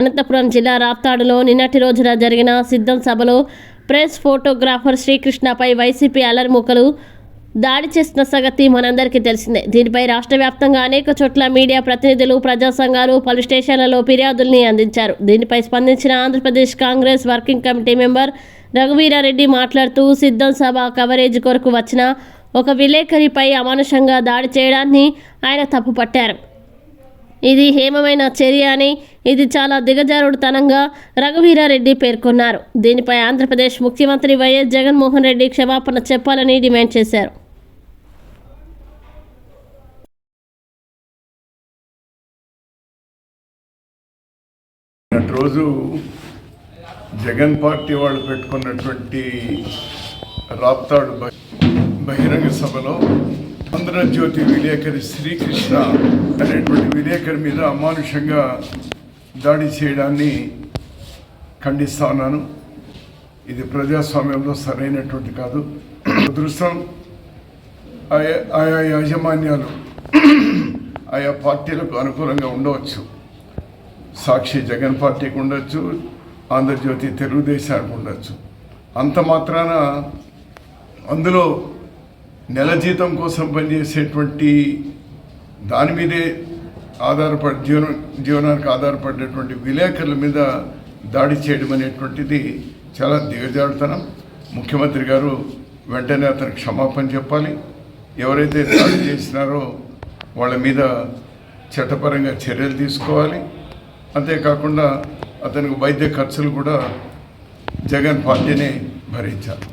అనంతపురం జిల్లా రాప్తాడులో నిన్నటి రోజున జరిగిన సిద్ధం సభలో ప్రెస్ ఫోటోగ్రాఫర్ శ్రీకృష్ణపై వైసీపీ అలర్ముకలు దాడి చేసిన సంగతి మనందరికీ తెలిసిందే. దీనిపై రాష్ట్ర వ్యాప్తంగా అనేక చోట్ల మీడియా ప్రతినిధులు ప్రజా సంఘాలు పలు స్టేషన్లలో ఫిర్యాదుల్ని అందించారు. దీనిపై స్పందించిన Andhra Pradesh Congress working committee member Raghuveera Reddy మాట్లాడుతూ సిద్ధం సభ కవరేజ్ కొరకు వచ్చిన ఒక విలేకరిపై అమానుషంగా దాడి చేయడాన్ని ఆయన తప్పుపట్టారు. ఇది హేమమైన చర్య అని ఇది చాలా దిగజారుడుతనంగా రఘువీరారెడ్డి పేర్కొన్నారు. దీనిపై ఆంధ్రప్రదేశ్ ముఖ్యమంత్రి వైఎస్ జగన్మోహన్ రెడ్డి క్షమాపణ చెప్పాలని డిమాండ్ చేశారు. రోజు జగన్ పార్టీ వాళ్ళు పెట్టుకున్నటువంటి రాప్తాడు బహిరంగ సభలో ఆంధ్రజ్యోతి విలేకరి శ్రీకృష్ణ అనేటువంటి విలేకరి మీద అమానుషంగా దాడి చేయడాన్ని ఖండిస్తా ఉన్నాను ఇది ప్రజాస్వామ్యంలో సరైనటువంటి కాదు. అదృష్టం ఆయా ఆయా యాజమాన్యాలు ఆయా పార్టీలకు అనుకూలంగా ఉండవచ్చు. సాక్షి జగన్ పార్టీకి ఉండొచ్చు ఆంధ్రజ్యోతి తెలుగుదేశానికి ఉండొచ్చు. అంత మాత్రాన అందులో నెల జీతం కోసం పనిచేసేటువంటి దాని మీదే ఆధారపడి జీవన జీవనానికి ఆధారపడేటువంటి విలేకరుల మీద దాడి చేయడం అనేటువంటిది చాలా దిగజాడుతనం ముఖ్యమంత్రి గారు వెంటనే అతనికి క్షమాపణ చెప్పాలి. ఎవరైతే దాడి చేసినారో వాళ్ళ మీద చట్టపరంగా చర్యలు తీసుకోవాలి. అంతేకాకుండా అతనికి వైద్య ఖర్చులు కూడా జగన్ పార్టీనే భరించాలి.